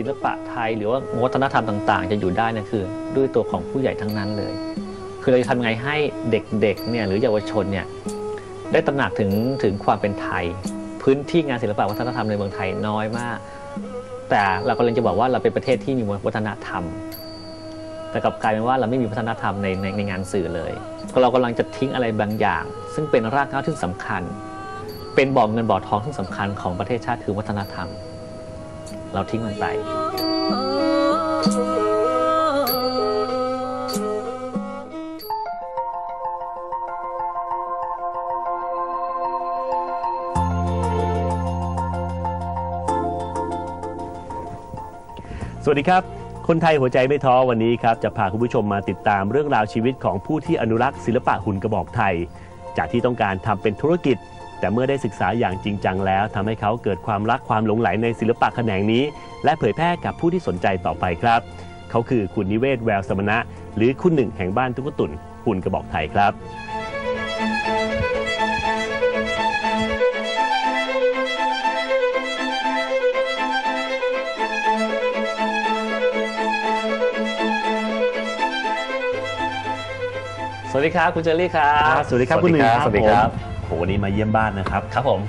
ศิลปะไทย หรือว่าวัฒนธรรมต่างๆ จะอยู่ได้นี่ยคือ ด้วยตัวของผู้ใหญ่ทั้งนั้นเลย คือเราจะทำยังไงให้เด็กๆเนี่ยหรือเยาวชนเนี่ยได้ตระหนักถึงถึงความเป็นไทย พื้นที่งานศิลปะวัฒนธรรมในเมืองไทยน้อยมาก แต่เรากำลังจะบอกว่าเราเป็นประเทศที่มีวัฒนธรรม แต่กลับกลายเป็นว่าเราไม่มีวัฒนธรรมในในในงานสื่อเลย เรากำลังจะทิ้งอะไรบางอย่าง ซึ่งเป็นรากเหง้าที่สำคัญ เป็นบ่อเงินบ่อทองที่สำคัญของประเทศชาติคือวัฒนธรรม เราทิ้งมันไป สวัสดีครับ คนไทยหัวใจไม่ท้อวันนี้ครับ จะพาคุณผู้ชมมาติดตามเรื่องราวชีวิตของผู้ที่อนุรักษ์ศิลปะหุ่นกระบอกไทย จากที่ต้องการทำเป็นธุรกิจ แต่เมื่อได้ศึกษาอย่างจริงจังแล้วทำให้เขาเกิดความรักความหลงใหลในศิลปะแขนงนี้ และเผยแพร่กับผู้ที่สนใจต่อไปครับ เขาคือคุณนิเวศแววสมณะ หรือคุณหนึ่งแห่งบ้านทุกตุ่นหุ่นกระบอกไทยครับสวัสดีครับ คุณเจอรี่ครับ สวัสดีครับคุณหนึ่งสวัสดีครับผมโหวันนี้มาเยี่ยมบ้านนะครับ ครับผม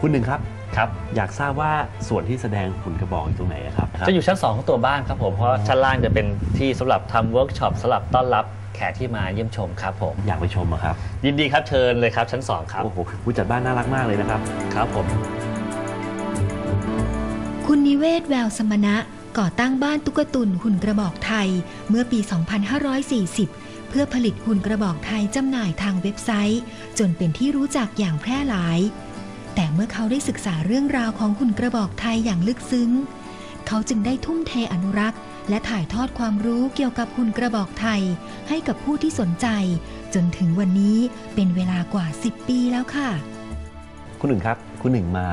คุณหนึ่งครับครับ อยากทราบว่าส่วนที่แสดงหุ่นกระบอกอยู่ตรงไหนอะครับ จะอยู่ชั้น2ของตัวบ้านครับผม เพราะชั้นล่างจะเป็นที่สำหรับทำเวิร์กช็อปสำหรับต้อนรับแขกที่มาเยี่ยมชมครับผม อยากไปชมอะครับ ยินดีครับเชิญเลยครับชั้น 2 ครับ โอ้โหผู้จัดบ้านน่ารักมากเลยนะครับ ครับผม คุณนิเวศแววสมณะก่อตั้งบ้านตุ๊กตุนหุ่นกระบอกไทย เมื่อปี 2540 เพื่อผลิตหุ่นกระบอกไทยจำหน่ายทางเว็บไซต์ จนเป็นที่รู้จักอย่างแพร่หลาย แต่เมื่อเขาได้ศึกษาเรื่องราวของหุ่นกระบอกไทยอย่างลึกซึ้ง เขาจึงได้ทุ่มเทอนุรักษ์ และถ่ายทอดความรู้เกี่ยวกับหุ่นกระบอกไทย ให้กับผู้ที่สนใจ จนถึงวันนี้เป็นเวลากว่า 10 ปีแล้วค่ะ คุณหนึ่งครับ คุณหนึ่งมา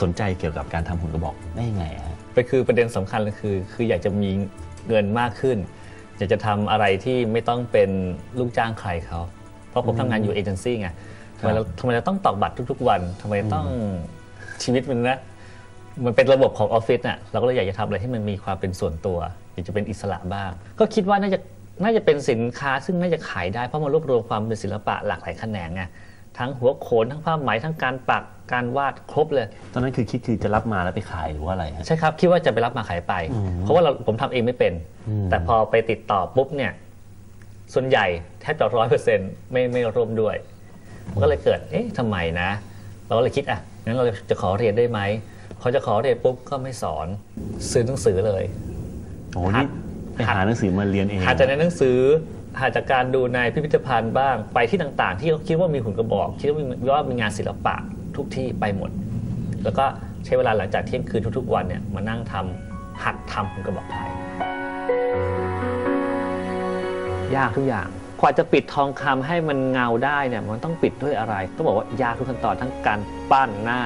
สนใจเกี่ยวกับการทำหุ่นกระบอกได้ยังไงฮะเป็นคือประเด็นสำคัญเลยคือ คืออยากจะมีเงินมากขึ้น อยากจะทำอะไรที่ไม่ต้องเป็นลูกจ้างใครเขา เพราะผมทำงานอยู่เอเจนซี่ไงทำไมเราทำไมเราต้องตอกบัตรทุก ๆ วันทำไมต้องชีวิตมันนะมันเป็นระบบของออฟฟิศน่ะเราก็เลยอยากจะทำอะไรที่มันมีความเป็นส่วนตัวอยากจะเป็นอิสระบ้าง ก็คิดว่าน่าจะน่าจะเป็นสินค้าซึ่งน่าจะขายได้เพราะมันรวบรวมความเป็นศิลปะหลากหลายแขนงไง ทั้งหัวโขนทั้งผ้าไหมทั้งการปักการวาดครบเลย ตอนนั้นคือคิดคือจะรับมาแล้วไปขายหรือว่าอะไรฮะ ใช่ครับคิดว่าจะไปรับมาขายไปเพราะว่าเราผมทำเองไม่เป็น อืม แต่พอไปติดต่อปุ๊บเนี่ยส่วนใหญ่แทบจะร้อยเปอร์เซ็นต์ไม่ไม่ร่วมด้วยมันก็เลยเกิดเอ๊ะทำไมนะ เราก็เลยคิดอะงั้นเราจะขอเรียนได้ไหมเขาจะขอเรียนปุ๊บก็ไม่สอนซื้อหนังสือเลย โอ้โหนี่ไปหาหนังสือมาเรียนเองหาจากในหนังสือ หาจากการดูในพิพิธภัณฑ์บ้างไปที่ต่างๆ ที่เขาคิดว่ามีหุ่นกระบอกคิดว่ามีว่ามีงานศิลปะทุกที่ไปหมด แล้วก็ใช้เวลาหลังจากเที่ยงคืนทุกๆ วันเนี่ยมานั่งทำหัดทำหุ่นกระบอกไทย ยากทุกอย่างกว่าจะปิดทองคำให้มันเงาได้เนี่ยมันต้องปิดด้วยอะไร ต้องบอกว่ายากทุกขั้นตอนทั้งการปั้นหน้า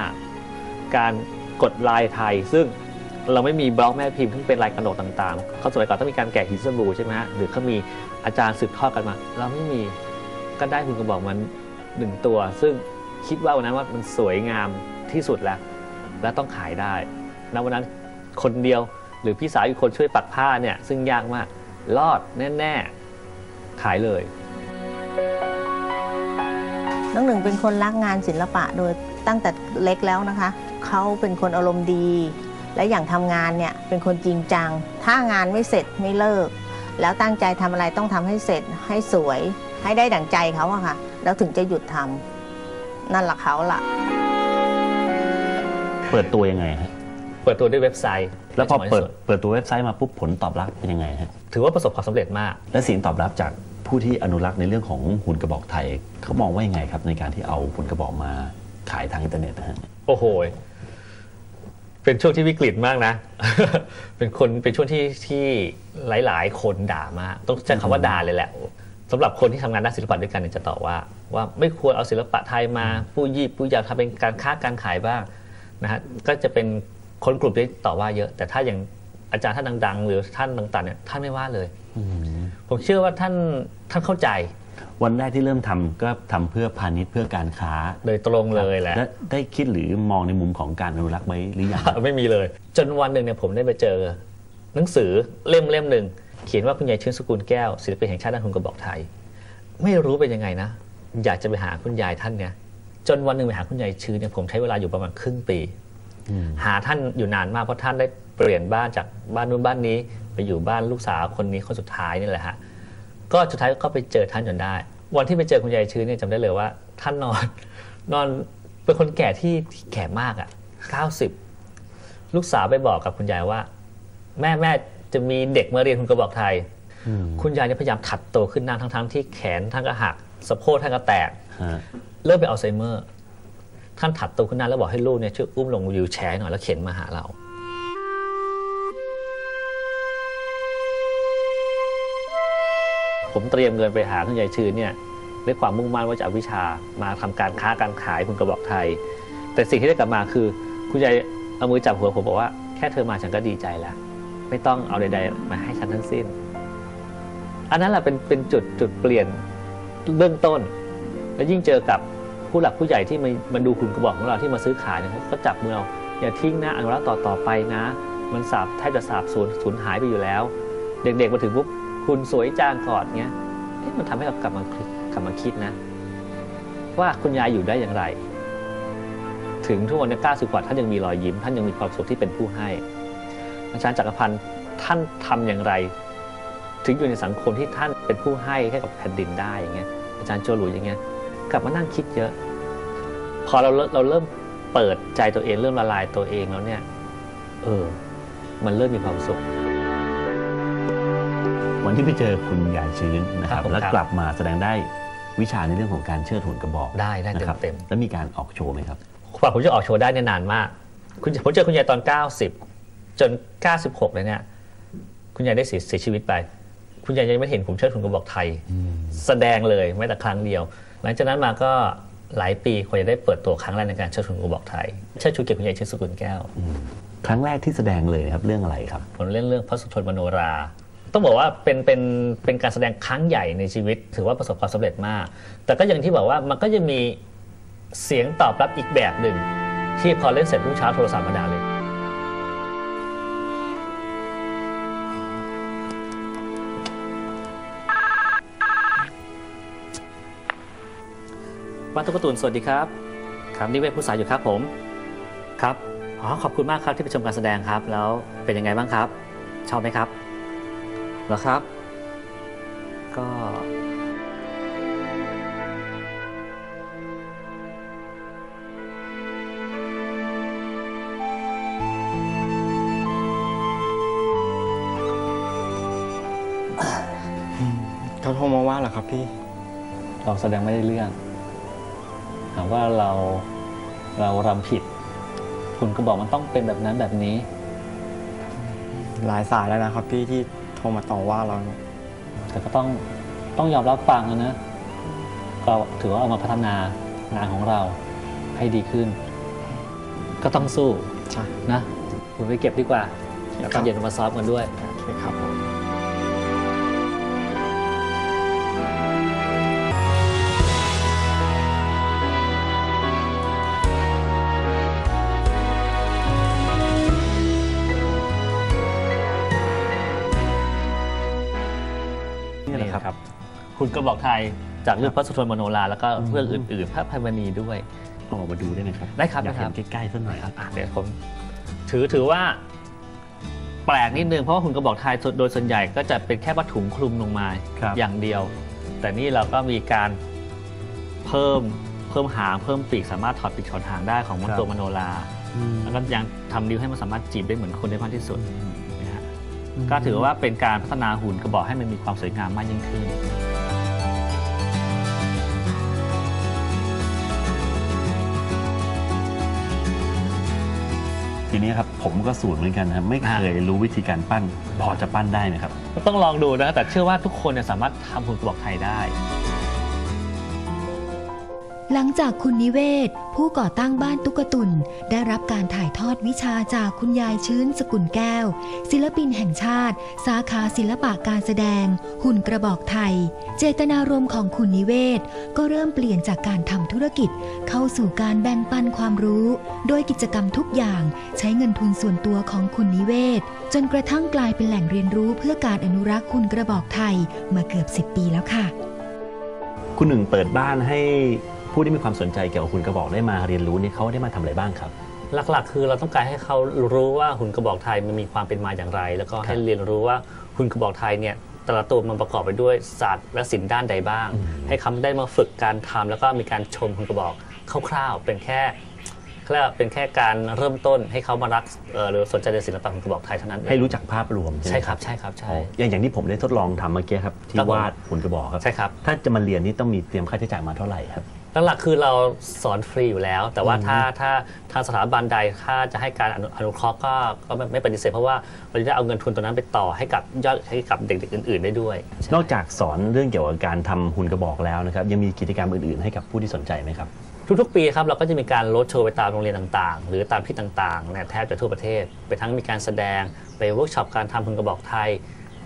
การกดลายไทยซึ่ง เราไม่มีบล็อกแม่พิมพ์ที่เป็นลายกระหนกต่างๆ เขาสมัยก่อนต้องมีการแกะหินสบู่ใช่ไหมฮะหรือเขามีอาจารย์สืบทอดกันมา เราไม่มีก็ได้คุณกระบอกมันหนึ่งตัว ซึ่งคิดว่าวันนั้นว่ามันสวยงามที่สุดแล้ว และต้องขายได้ณวันนั้นคนเดียวหรือพี่สาวอีกคนช่วยปักผ้าเนี่ยซึ่งยากมากรอดแน่ๆขายเลยน้องหนึ่งเป็นคนรักงานศิลปะโดยตั้งแต่เล็กแล้วนะคะ เขาเป็นคนอารมณ์ดี และอย่างทำงานเนี่ยเป็นคนจริงจัง ถ้างานไม่เสร็จไม่เลิก แล้วตั้งใจทำอะไรต้องทำให้เสร็จให้สวย ให้ได้ดั่งใจเขาอะค่ะ แล้วถึงจะหยุดทำนั่นแหละเขาล่ะ เปิดตัวยังไงฮะเปิดตัวด้วยเว็บไซต์แล้วพอในสมัยเปิดสุเปิดตัวเว็บไซต์มาปุ๊บผลตอบรับเป็นยังไงฮะถือว่าประสบความสำเร็จมาก และเสียงตอบรับจากผู้ที่อนุรักษ์ในเรื่องของหุ่นกระบอกไทยเขามองว่ายังไงครับในการที่เอาหุ่นกระบอกมาขายทางอินเทอร์เน็ตนะฮะโอ้โห เป็นช่วงที่วิกฤตมากนะ เป็นคนเป็นช่วงที่ที่หลาย ๆ คนด่ามาก ต้องใช้คำว่าด่าเลยแหละสำหรับคนที่ทำงานด้านศิลปะด้วยกันเนี่ยจะตอบว่า ว่าไม่ควรเอาศิลปะไทยมาผู้ยีบผู้ยาวทำเป็นการค้าการขายบ้างนะฮะก็จะเป็นคนกลุ่มที่ต่อว่าเยอะ แต่ถ้าอย่างอาจารย์ท่านดัง ๆ หรือท่านต่างๆเนี่ยท่านไม่ว่าเลย ผมเชื่อว่าท่านท่านเข้าใจ วันแรกที่เริ่มทำก็ทำเพื่อพาณิชย์เพื่อการค้าโดยตรงเลยแหละและได้คิดหรือมองในมุมของการอนุรักษ์ไว้หรือยังไม่มีเลย จนวันหนึ่งเนี่ยผมได้ไปเจอ หนังสือเล่มเล่มหนึ่งเขียนว่าคุณยายชื่นสกุลแก้วศิลปินแห่งชาติด้านหุ่นกระบอกไทย ไม่รู้เป็นยังไงนะ อยากจะไปหาคุณยายท่านเนี่ยจนวันหนึ่งไปหาคุณยายชื่นเนี่ยผมใช้เวลาอยู่ประมาณครึ่งปีหาท่านอยู่นานมากเพราะท่านได้เปลี่ยนบ้านจากบ้านนู้นบ้านนี้ ไปอยู่บ้านลูกสาวคนนี้คนสุดท้ายนี่แหละฮะ ก็สุดท้ายก็ไปเจอท่านจนได้ วันที่ไปเจอคุณยายชื้นเนี่ยจำได้เลยว่า ท่านนอนนอนเป็นคนแก่ที่ที่แก่มากอะ่ะ90 ลูกสาวไปบอกกับคุณยายว่า แม่แม่จะมีเด็กมาเรียนคุณกระบอกไทย คุณยายเนี่ยพยายามถัดโตขึ้นหน้าทั้งๆที่แขนท่านก็หักสะโพกท่านก็แตกฮะเริ่มเป็นอัลไซเมอร์ ท่านถัดตัวขึ้นหน้าแล้วบอกให้ลูกเนี่ยช่วยอุ้มลงวิวแชร์หน่อยแล้วเข็นมาหาเรา ผมเตรียมเงินไปหาคุณยายชื่นเนี่ยด้วยความมุ่งมั่นว่าจะเอาวิชามาทำการค้าการขายคุณกระบอกไทย แต่สิ่งที่ได้กลับมาคือคุณยายเอามือจับหัวผมบอกว่าแค่เธอมาฉันก็ดีใจแล้ว ไม่ต้องเอาใด ๆ มาให้ฉันทั้งสิ้น อันนั้นแหละเป็นเป็นจุดจุดเปลี่ยนเบื้องต้น แล้วยิ่งเจอกับผู้หลักผู้ใหญ่ที่มามาดูคุณกระบอกของเราที่มาซื้อขายเนี่ยเขาก็จับมือเราอย่าทิ้งนะอนุรักษ์ต่อต่อไปนะ มันสาบแทบจะสาบสูญสูญหายไปอยู่แล้ว เด็กๆมาถึงปุ๊บ คุณสวยจางกอดเงี้ยเอ๊ะมันทำให้เรากลับมาคิดกลับมาคิดนะ ว่าคุณยายอยู่ได้อย่างไร ถึงทุกวันนี้90กว่าท่านยังมีรอยยิ้ม ท่านยังมีความสุขที่เป็นผู้ให้ อาจารย์จักรพันธ์ท่านทำอย่างไร ถึงอยู่ในสังคมที่ท่านเป็นผู้ให้ให้กับแผ่นดินได้อย่างเงี้ยอาจารย์โจหลุยอย่างเงี้ยกลับมานั่งคิดเยอะ พอเราเริ่มเราเริ่มเปิดใจตัวเองเริ่มละลายตัวเองแล้วเนี่ย เออ มันเริ่มมีความสุข วันที่ไปเจอคุณยายชื้นนะครับครับผมแล้วครับกลับมาแสดงได้วิชาในเรื่องของการเชิดหุ่นกระบอกได้ได้นะครับเต็มแล้วมีการออกโชว์ไหมครับกว่าผมจะออกโชว์ได้เนี่ยนานมาก คุณผมเจอคุณยายตอน 90 จน 96 เลยเนี่ยคุณยายได้เสียเสียชีวิตไป คุณยายยังไม่เห็นผมเชิดทุนกระบอกไทย แสดงเลยแม้แต่ครั้งเดียว หลังจากนั้นมาก็หลายปีกว่าจะได้เปิดตัวครั้งแรกในการเชิดทุนกระบอกไทยเชิดชูเกียรติคุณยายชื่อสกุลแก้ว ครั้งแรกที่แสดงเลยนะครับเรื่องอะไรครับผมเล่นเรื่องพระสุทนมโนรา ต้องบอกว่าเป็นเป็นเป็นการแสดงครั้งใหญ่ในชีวิต ถือว่าประสบความสำเร็จมาก แต่ก็อย่างที่บอกว่ามันก็จะมีเสียงตอบรับอีกแบบหนึ่ง ที่พอเล่นเสร็จรุ่งเช้าโทรศัพท์มาด่าเลยบ้านตุ๊กตุนสวัสดีครับ ครับนี่เป็นผู้สายอยู่ครับผมครับอ๋อขอบคุณมากครับที่ไปชมการแสดงครับ แล้วเป็นยังไงบ้างครับ ชอบไหมครับ หรอครับ ก็ เขาโทรมาว่าเหรอครับพี่ เราแสดงไม่ได้เรื่อง หากว่าเราเรารำผิด คุณก็บอกมันต้องเป็นแบบนั้นแบบนี้ หลายสายแล้วนะครับพี่ที่ โทรมาต่อว่าเราเนี่ยแต่ก็ต้องต้องยอมรับฟังนะก็ถือว่าเอามาพัฒนางานของเราให้ดีขึ้น ก็ต้องสู้ใช่นะคุณไปเก็บดีกว่าแล้วตอนเย็นเรามาซ้อมกันด้วย โอเคครับผม ครับ คุณก็บอกไทยจากเรื่องพระสุทนมโนราแล้วก็เรื่องอื่นๆ พระพายมณีด้วยออกมาดูได้ไหมครับ ได้ครับอยากได้ครัเห็บนใกล้ๆสักหน่อยครับอะเดี๋ยวผมถือถือว่า แปลกนิดนึงเพราะว่าหุ่นกระบอกไทยโดยส่วนใหญ่ก็จะเป็นแค่ผ้าถุงคลุมลงมาครับอย่างเดียว แต่นี่เราก็มีการเพิ่มเพิ่มหางเพิ่มปีกสามารถถอดปีกถอดหางได้ของมนตัวมโนราแล้วก็ยังทำนิ้วให้มันสามารถจีบได้เหมือนคนได้มากที่สุดนะฮะ ก็ถือว่าเป็นการพัฒนาหุ่นกระบอกให้มันมีความสวยงามมากยิ่งขึ้น ทีนี้ครับผมก็สูตรเหมือนกันนะครับไม่เคยรู้วิธีการปั้นพอจะปั้นได้ไหมครับก็ต้องลองดูนะ แต่เชื่อว่าทุกคนเนี่ยสามารถทำหุ่นกระบอกไทยได้ หลังจากคุณนิเวศ ผู้ก่อตั้งบ้านตุ๊กตุน ได้รับการถ่ายทอดวิชาจากคุณยายชื้นสกุลแก้ว ศิลปินแห่งชาติ สาขาศิลปะการแสดง หุ่นกระบอกไทย เจตนารมณ์ของคุณนิเวศ ก็เริ่มเปลี่ยนจากการทำธุรกิจ เข้าสู่การแบ่งปันความรู้ โดยกิจกรรมทุกอย่างใช้เงินทุนส่วนตัวของคุณนิเวศ จนกระทั่งกลายเป็นแหล่งเรียนรู้เพื่อการอนุรักษ์คุณกระบอกไทยมาเกือบ 10 ปีแล้วค่ะ คุณหนึ่งเปิดบ้านให้ ผู้ที่มีความสนใจเกี่ยวกับหุ่นกระบอกได้มาเรียนรู้นี่เขาได้มาทำอะไรบ้างครับ หลักๆ คือเราต้องการให้เขารู้ว่าหุ่นกระบอกไทยมันมีความเป็นมาอย่างไร แล้วก็ให้เรียนรู้ว่าหุ่นกระบอกไทยเนี่ยแต่ละตัวมันประกอบไปด้วยศาสตร์และศิลป์ด้านใดบ้าง ให้เขาได้มาฝึกการทำแล้วก็มีการชมหุ่นกระบอกคร่าวๆเป็นแค่เขาเรียกว่าเป็นแค่การเริ่มต้นให้เขามารักเอ่อหรือสนใจในศิลปะหุ่นกระบอกไทยเท่านั้นเองให้รู้จักภาพรวมใช่ไหมใช่ครับใช่ครับใช่อ๋ออย่างอย่างที่ผมได้ทดลองทำเมื่อกี้ครับที่ครับผมวาดหุ่นกระบอกครับใช่ครับถ้าจะมาเรียนนี่ต้องมีเตรียมค่าใช้จ่ายมาเท่าไหร่ครับ หลักๆคือเราสอนฟรีอยู่แล้ว แต่ว่าอืมถ้าถ้าทางสถาบันใดถ้าจะให้การอนุอนุเคราะห์ก็ก็ไม่ไม่ปฏิเสธเพราะว่าเราจะได้เอาเงินทุนตัวนั้นไปต่อให้กับยอดให้กับเด็กๆอื่น ๆ ได้ด้วย นอกจากสอนเรื่องเกี่ยวกับการทำหุ่นกระบอกแล้วนะครับยังมีกิจกรรมอื่นๆ ให้กับผู้ที่สนใจไหมครับทุกๆ ปีครับเราก็จะมีการโรดโชว์ไปตามโรงเรียนต่างๆ หรือตามที่ต่างๆเนี่ยแทบจะทั่วประเทศ ไปทั้งมีการแสดงไปเวิร์กช็อปการทำหุ่นกระบอกไทย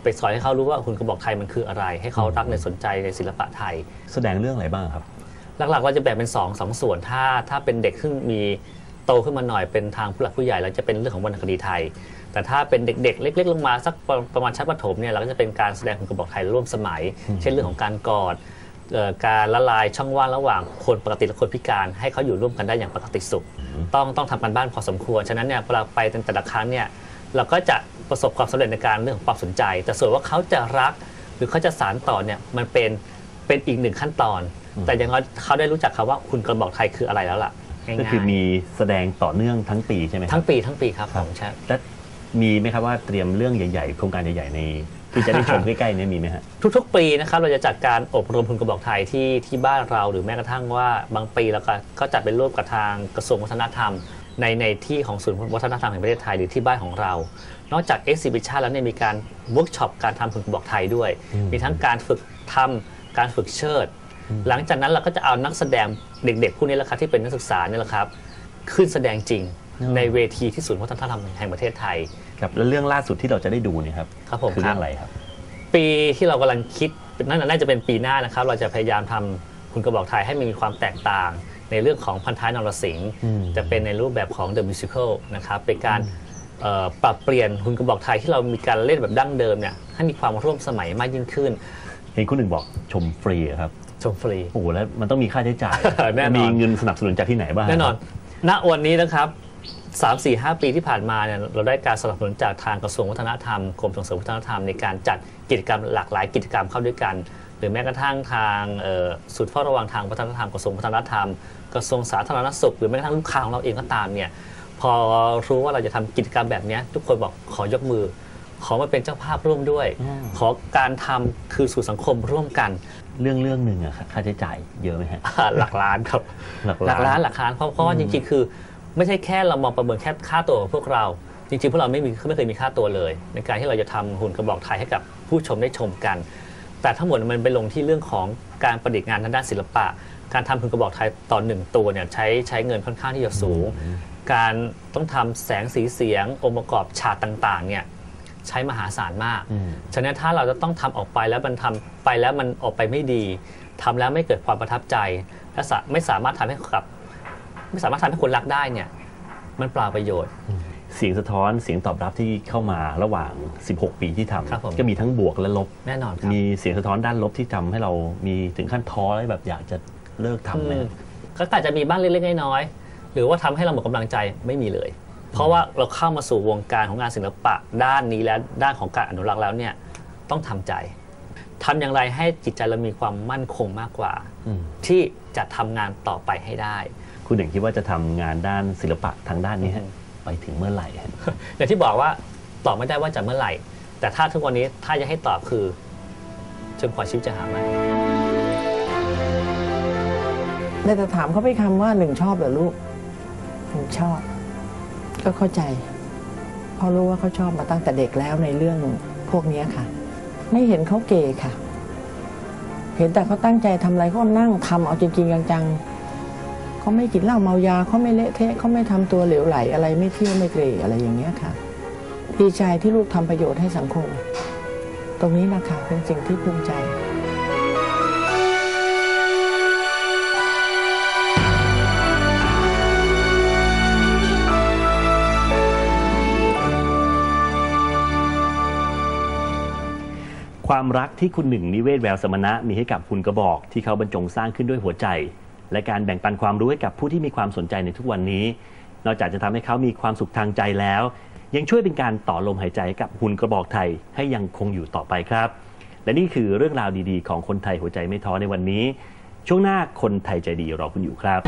ไปสอนให้เขารู้ว่าหุ่นกระบอกไทยมันคืออะไร ให้เขารักในสนใจในศิลปะไทย แสดงเรื่องอะไรบ้างครับ หลักๆเราจะแบ่งเป็น2องสองส่วนถ้าถ้าเป็นเด็กซึ่งมีโตขึ้นมาหน่อยเป็นทางผู้หลักผู้ใหญ่เราจะเป็นเรื่องของวรรณคดีไทย แต่ถ้าเป็นเด็กๆ เล็ก ๆ ลงมาสักประประมาณชั้นประถมเนี่ยเราก็จะเป็นการแสดงหุ่นกระบอกไทยร่วมสมัย เช่นเรื่องของการกอดเอ่อการละลายช่องว่างระหว่างคนปกติและคนพิการ ให้เขาอยู่ร่วมกันได้อย่างปกติสุข ต้องต้องทำกันบ้านพอสมควร ฉะนั้นเนี่ยเวลาไปแต่ละครั้งเนี่ยเราก็จะประสบความสำเร็จในการเรื่องของความสนใจ แต่ส่วนว่าเขาจะรักหรือเขาจะสานต่อเนี่ยมันเป็นเป็นอีกหนึ่งขั้นตอนแต่อย่างน้อยเขาได้รู้จักคำว่าคุณกระบอกไทยคืออะไรแล้วล่ะง่ายๆก็คือมีแสดงต่อเนื่องทั้งปีใช่ไหมครับทั้งปีทั้งปีครับคผรับมใช่และมีไหมครับว่าเตรียมเรื่องใหญ่ ๆ โครงการใหญ่ๆในที่จะได้ชมใกล้ๆเนี่ยมีไหมฮะทุกๆ ปีนะครับเราจะจัดการอบรมคุณกระบอกไทยที่ที่บ้านเราหรือแม้กระทั่งว่าบางปีเราก็ก็จัดเป็นร่วมกับทางกระทรวงวัฒนธรรม ในในที่ของศูนย์วัฒนธรรมแห่งประเทศไทยหรือที่บ้านของเรา นอกจากเอ็กซิบิชันแล้วเนี่ยมีการเวิร์กช็อปการทำคุณกระบอกไทยด้วยอืมมีทั้งการฝึกทำการฝึกเชิด หลังจากนั้นเราก็จะเอานักแสดงเด็กๆผู้นี้แหละครับที่เป็นนักศึกษาเนี่ยแหละครับ ขึ้นแสดงจริงในเวทีที่ศูนย์วัฒนธรรมแห่งประเทศไทยครับแล้วเรื่องล่าสุดที่เราจะได้ดูเนี่ยครับครับผมคือครัเรื่บองอะไรครับ ปีที่เรากำลังคิดนั่นน่าจะเป็นปีหน้านะครับ เราจะพยายามทำคุณกระบอกไทยให้มีความแตกต่าง ในเรื่องของพันท้ายนรสิงห์อืมจะเป็นในรูปแบบของ The Musical นะครับเป็นการเอ่อปรับเปลี่ยนคุณกระบอกไทยที่เรามีการเล่นแบบดั้งเดิมเนี่ยให้มีความร่วมสมัยมากยิ่งขึ้นเห็นคุณหนึ่งบอกชมฟรีอะครับ ชมฟรี โอ้โหแล้วมันต้องมีค่าใช้จ่าย แน่นอน มีเงินสนับสนุนจากที่ไหนบ้าง แน่นอน ณ วันนี้นะครับ3 4 5ปีที่ผ่านมาเนี่ยเราได้การสนับสนุนจากทางกระทรวงวัฒนธรรมกรมส่งเสริมวัฒนธรรมในการจัดกิจกรรมหลากหลายกิจกรรมเข้าด้วยกัน หรือแม้กระทั่งทางเอ่อศูนย์เฝ้าระวังทางวัฒนธรรมกระทรวงวัฒนธรรม กระทรวงสาธารณสุข หรือแม้กระทั่งลูกค้าของเราเองก็ตามเนี่ยพอรู้ว่าเราจะทำกิจกรรมแบบเนี้ยทุกคนบอกขอยกมือ ขอมาเป็นเจ้าภาพร่วมด้วย ขอการทำคือสู่สังคมร่วมกัน เรื่องเรื่องหนึ่งอะค่าใช้จ่ายเยอะไหมฮะหลักล้านครับหลักหลักล้าล้านนหลักล้านเพราะเพราะว่าจริงๆคือ ไม่ใช่แค่เรามองประเมินแค่ค่าตัวของพวกเรา จริงๆพวกเราไม่มีไม่เคยมีค่าตัวเลย ในการที่เราจะทำหุ่นกระบอกไทยให้กับผู้ชมได้ชมกัน แต่ทั้งหมดมันไปลงที่เรื่องของการประดิษฐ์งานทางด้านศิลปะ การทำหุ่นกระบอกไทยตอนหนึ่งตัวเนี่ยใช้ใช้เงินค่อนข้างที่จะสูง การต้องทำแสงสีเสียงองค์ประกอบฉากต่างๆเนี่ย ใช้มหาศาลมากอืมฉะนั้นถ้าเราจะต้องทำออกไปแล้วมันทำไปแล้วมันออกไปไม่ดีทำแล้วไม่เกิดความประทับใจ และสะไม่สามารถทำให้กับ ไม่สามารถทำให้คนรักได้เนี่ย มันเปล่าประโยชน์เสียงสะท้อนเสียงตอบรับที่เข้ามาระหว่าง 16 ปีที่ทครับผมำก็มีทั้งบวกและลบแน่นอนครับมีเสียงสะท้อนด้านลบที่ทำให้เรามีถึงขั้นท้อและแบบอยากจะเลิกทำไหมอืมก็อาจจะมีบ้างเล็กๆน้อยๆหรือว่าทำให้เราหมดกำลังใจไม่มีเลย เพราะว่าเราเข้ามาสู่วงการของงานศิลปะด้านนี้และด้านของการอนุรักษ์แล้วเนี่ยต้องทำใจทำอย่างไรให้จิตใจเรามีความมั่นคงมากกว่าอืมที่จะทำงานต่อไปให้ได้ คุณหนึ่งคิดว่าจะทำงานด้านศิลปะทางด้านนี้ฮะอืมไปถึงเมื่อไหร่ฮะอย่างที่บอกว่าตอบไม่ได้ว่าจะเมื่อไหร่ แต่ถ้าทุกวันนี้ถ้าจะให้ตอบคือจนกว่าชีวิตจะหาไม่ได้แต่ถามเขาไปคำว่าหนึ่งชอบเหรอลูกหนึ่งชอบ ก็เข้าใจเพราะรู้ว่าเขาชอบมาตั้งแต่เด็กแล้วในเรื่องพวกนี้ค่ะ ไม่เห็นเขาเก๋ค่ะ เห็นแต่เขาตั้งใจทำอะไรเขานั่งทำเอาจริงๆจังๆเขาไม่กินเหล้าเมายาเขาไม่เละเทะเขาไม่ทำตัวเหลวไหล อะไรไม่เที่ยวไม่เกรอะไรอย่างเงี้ยค่ะดีใจที่ลูกทำประโยชน์ให้สังคม ตรงนี้นะคะเป็นสิ่งที่ภูมิใจ ความรักที่คุณหนึ่งนิเวศแววสมณะมีให้กับคุณกระบอก ที่เขาบรรจงสร้างขึ้นด้วยหัวใจ และการแบ่งปันความรู้ให้กับผู้ที่มีความสนใจในทุกวันนี้ นอกจากจะทำให้เขามีความสุขทางใจแล้ว ยังช่วยเป็นการต่อลมหายใจให้กับหุ่นกระบอกไทยให้ยังคงอยู่ต่อไปครับ และนี่คือเรื่องราวดีๆ ของคนไทยหัวใจไม่ท้อในวันนี้ ช่วงหน้าคนไทยใจดีรอคุณอยู่ครับ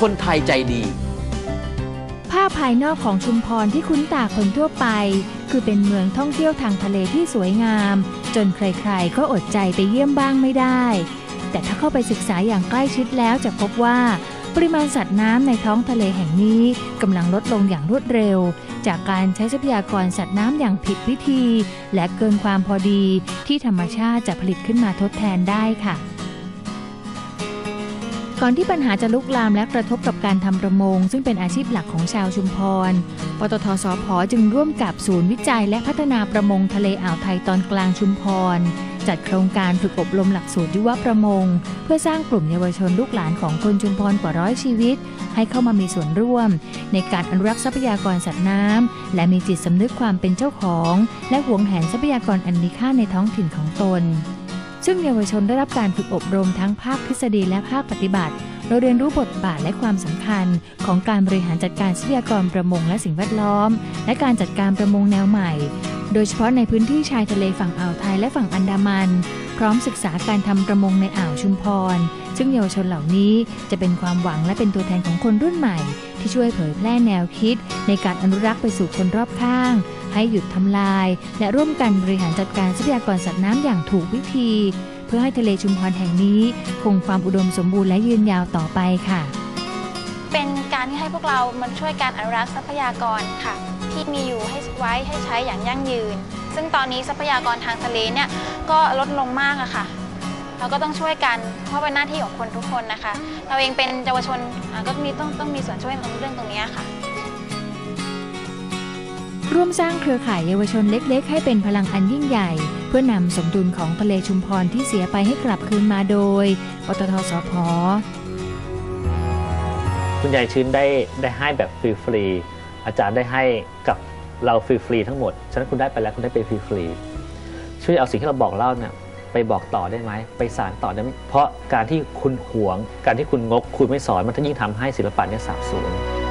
คนไทยใจดี ภาพภายนอกของชุมพรที่คุ้นตาคนทั่วไป คือเป็นเมืองท่องเที่ยวทางทะเลที่สวยงาม จนใครๆ ก็อดใจไปเยี่ยมบ้างไม่ได้ แต่ถ้าเข้าไปศึกษาอย่างใกล้ชิดแล้วจะพบว่า ปริมาณสัตว์น้ำในท้องทะเลแห่งนี้กำลังลดลงอย่างรวดเร็ว จากการใช้ทรัพยากรสัตว์น้ำอย่างผิดวิธี และเกินความพอดีที่ธรรมชาติจะผลิตขึ้นมาทดแทนได้ค่ะ ก่อนที่ปัญหาจะลุกลามและกระทบกับการทำประมง ซึ่งเป็นอาชีพหลักของชาวชุมพร ปตทสพจึงร่วมกับศูนย์วิจัยและพัฒนาประมงทะเลอ่าวไทยตอนกลางชุมพร จัดโครงการฝึกอบรมหลักสูตรยุวประมง เพื่อสร้างกลุ่มเยาวชนลูกหลานของคนชุมพรกว่าร้อยชีวิต ให้เข้ามามีส่วนร่วม ในการอนุรักษ์ทรัพยากรสัตว์น้ำและมีจิตสำนึกความเป็นเจ้าของ และหวงแหนทรัพยากรอันมีค่าในท้องถิ่นของตน ซึ่งเยาวชนได้รับการฝึกอบรมทั้งภาคทฤษฎีและภาคปฏิบัติ เราเรียนรู้บทบาทและความสำคัญ ของการบริหารจัดการทรัพยากรประมงและสิ่งแวดล้อม และการจัดการประมงแนวใหม่ โดยเฉพาะในพื้นที่ชายทะเลฝั่งอ่าวไทยและฝั่งอันดามัน พร้อมศึกษาการทำประมงในอ่าวชุมพร ซึ่งเยาวชนเหล่านี้จะเป็นความหวังและเป็นตัวแทนของคนรุ่นใหม่ ที่ช่วยเผยแพร่แนวคิด ในการอนุรักษ์ไปสู่คนรอบข้าง ให้หยุดทำลาย และร่วมกันบริหารจัดการทรัพยากรสัตว์น้ำอย่างถูกวิธี เพื่อให้ทะเลชุมพรแห่งนี้ คงความอุดมสมบูรณ์และยืนยาวต่อไปค่ะ เป็นการที่ให้พวกเรามันช่วยการอนุรักษ์ทรัพยากรค่ะ ที่มีอยู่ให้ไว้ให้ใช้อย่างยั่งยืน ซึ่งตอนนี้ทรัพยากรทางทะเลเนี่ยก็ลดลงมากอะค่ะ เราก็ต้องช่วยกัน เพราะเป็นหน้าที่ของคนทุกคนนะคะ เราเองเป็นเยาวชนอะก็มีต้องต้องมีส่วนช่วยในเรื่องตรงนี้ค่ะ ร่วมสร้างเครือข่ายเยาวชนเล็ก ๆ ให้เป็นพลังอันยิ่งใหญ่ เพื่อนำสมดุลของทะเลชุมพรที่เสียไปให้กลับคืนมาโดย ปตทสพคุณยายชื้นได้ได้ให้แบบฟรีๆอาจารย์ได้ให้กับเราฟรีๆทั้งหมด ฉะนั้นคุณได้ไปแล้วคุณได้ไปฟรีๆช่วยเอาสิ่งที่เราบอกเล่าเนี่ย ไปบอกต่อได้ไหมไปสานต่อได้ไหมเพราะการที่คุณหวง การที่คุณงกคุณไม่สอนมันจะยิ่งทำให้ศิลปะเนี่ยสาบสูญ